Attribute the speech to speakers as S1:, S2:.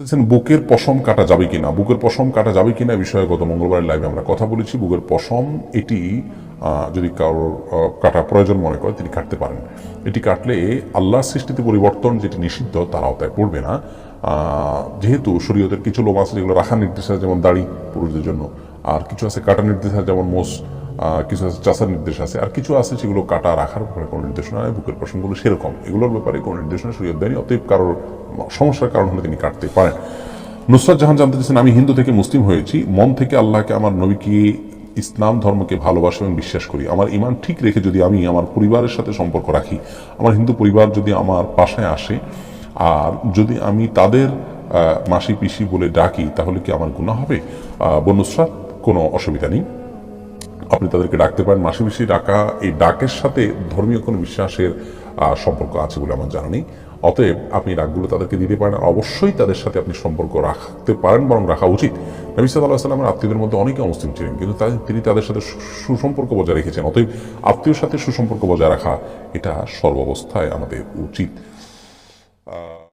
S1: বলছেন বুকের পশম কাটা যাবে কিনা? বুকের পশম কাটা যাবে কিনা বিষয়ে গত মঙ্গলবারের লাইভে আমরা কথা বলেছি। বুকের পশম, এটি যদি কারোর কাটা প্রয়োজন মনে করে, তিনি কাটতে পারেন। এটি কাটলে আল্লাহর সৃষ্টিতে পরিবর্তন যেটি নিষিদ্ধ, তার আওতায় পড়বে না। যেহেতু শরীয়তের কিছু লোক আছে যেগুলো রাখার নির্দেশ আছে, যেমন দাড়ি পুরুষদের জন্য। আর কিছু আছে কাটা নির্দেশ আছে, যেমন মোষ। কিছু আছে চাষার নির্দেশ আছে। আর কিছু আছে যেগুলো কাটা, রাখার ব্যাপারে কোনো নির্দেশনা নেই, বুকের পশমগুলো সেরকম। এগুলোর ব্যাপারে কোনো নির্দেশনা শরীয়ত দেয়নি, অতএব কারোর সমস্যার কারণ হলে তিনি কাটতে পারেন। নুসরাত জাহান জানতে চাচ্ছেন আমি হিন্দু থেকে মুসলিম হয়েছি। মন থেকে আল্লাহকে আমার নবীকে, ইসলাম ধর্মকে ভালোবাসি এবং বিশ্বাস করি। আমার ইমান ঠিক রেখে যদি আমি আমার পরিবারের সাথে সম্পর্ক রাখি, আমার হিন্দু পরিবার যদি আমার বাসায় আসে, আর যদি আমি তাদের মাসি, পিসি বলে ডাকি, তাহলে কি আমার গুণা হবে? বনুসরাত কোনো অসুবিধা নেই। আপনি তাদেরকে ডাকতে পারেন। মাসে বেশি ডাকা, এই ডাকের সাথে ধর্মীয় কোনো বিশ্বাসের সম্পর্ক আছে বলে আমার জানা নেই। অতএব আপনি রাগগুলো তাদেরকে দিতে পারেন আর অবশ্যই তাদের সাথে আপনি সম্পর্ক রাখতে পারেন, বরং রাখা উচিত। নবী সাল্লাহ সাল্লামের আত্মীয়দের মধ্যে অনেকে অমুসলিম ছিলেন, কিন্তু তিনি তাদের সাথে সুসম্পর্ক বজায় রেখেছেন। অতএব আত্মীয়র সাথে সুসম্পর্ক বজায় রাখা, এটা সর্বাবস্থায় আমাদের উচিত।